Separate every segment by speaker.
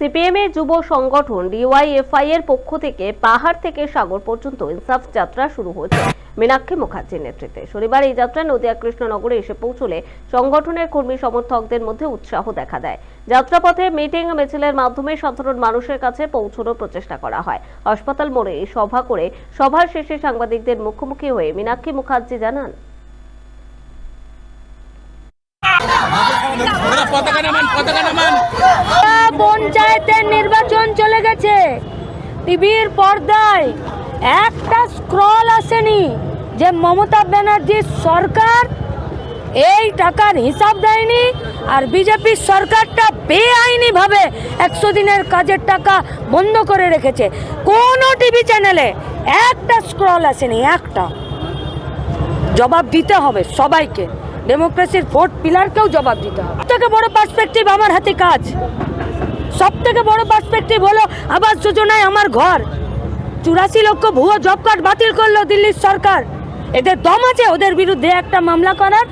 Speaker 1: CPM এর যুব সংগঠন ডিওয়াইএফআই এর পক্ষ থেকে পাহাড় থেকে সাগর পর্যন্ত ইনসাফ যাত্রা শুরু হয়েছে। মীনাক্ষী মুখার্জির নেতৃত্বে। শনিবার এই যাত্রা নদিয়া কৃষ্ণনগরে এসে পৌঁছলে সংগঠনের কর্মী সমর্থকদের মধ্যে উৎসাহ দেখা দেয়। যাত্রাপথে মিটিং মিছিলের মাধ্যমে সাধারণ মানুষের কাছে পৌঁছানোর প্রচেষ্টা করা হয়। হাসপাতাল মোড়ে সভা করে সভার শেষে সাংবাদিকদের মুখোমুখি হয়ে মীনাক্ষী মুখার্জি জানান,
Speaker 2: পতাকা নামান পতাকা নামান।
Speaker 3: পঞ্চায়েতের নির্বাচন চলে গেছে। টিভির পর্দায় একটা স্ক্রল আসেনি যে মমতা ব্যানার্জির সরকার এই টাকার হিসাব দেয়নি আর বিজেপির সরকারটা বেআইনি ভাবে একশো দিনের কাজের টাকা বন্ধ করে রেখেছে। কোনো টিভি চ্যানেলে একটা স্ক্রল আসেনি, একটা। জবাব দিতে হবে সবাইকে। ডেমোক্রেসির ফোর্থ পিলারকেও জবাব দিতে হবে। থেকে বড় পার্সপেক্টিভ আমার হাতে কাজ। সব থেকে বড় পার্সপেক্টিভ হলো আবাস যোজনায় আমার ঘর। চুরাশি লক্ষ ভুয়ো জব কার্ড বাতিল করল দিল্লির সরকার। এদের দম আছে ওদের বিরুদ্ধে একটা মামলা করার।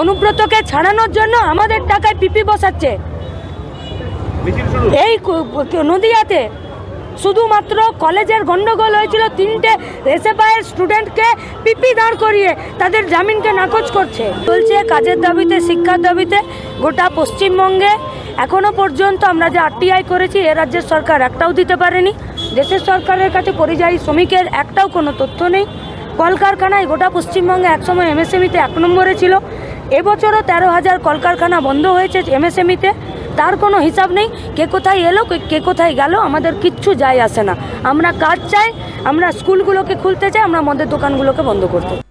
Speaker 3: অনুব্রতকে ছাড়ানোর জন্য আমাদের টাকায় পিপি বসাচ্ছে। এই নদিয়াতে শুধুমাত্র কলেজের গন্ডগোল হয়েছিল তিনটে রেসেপায়ের স্টুডেন্টকে পিপি দাঁড় করিয়ে তাদের জামিনকে নাকচ করছে। চলছে কাজের দাবিতে শিক্ষার দাবিতে গোটা পশ্চিমবঙ্গে এখনও পর্যন্ত আমরা যে আরটিআই করেছি, এ রাজ্যের সরকার একটাও দিতে পারেনি। দেশের সরকারের কাছে পরিযায়ী শ্রমিকের একটাও কোনো তথ্য নেই। কলকারখানায় গোটা পশ্চিমবঙ্গে একসময় এমএসএমইতে এক নম্বরে ছিল। এবছরও তেরো হাজার কলকারখানা বন্ধ হয়েছে এমএসএমইতে। তার কোনো হিসাব নেই, কে কোথায় এলো, কে- কোথায় গেল, আমাদের কিচ্ছু যায় আসে না। আমরা কাজ চাই, আমরা স্কুলগুলোকে খুলতে চাই, আমরা মদের দোকানগুলোকে বন্ধ করতে।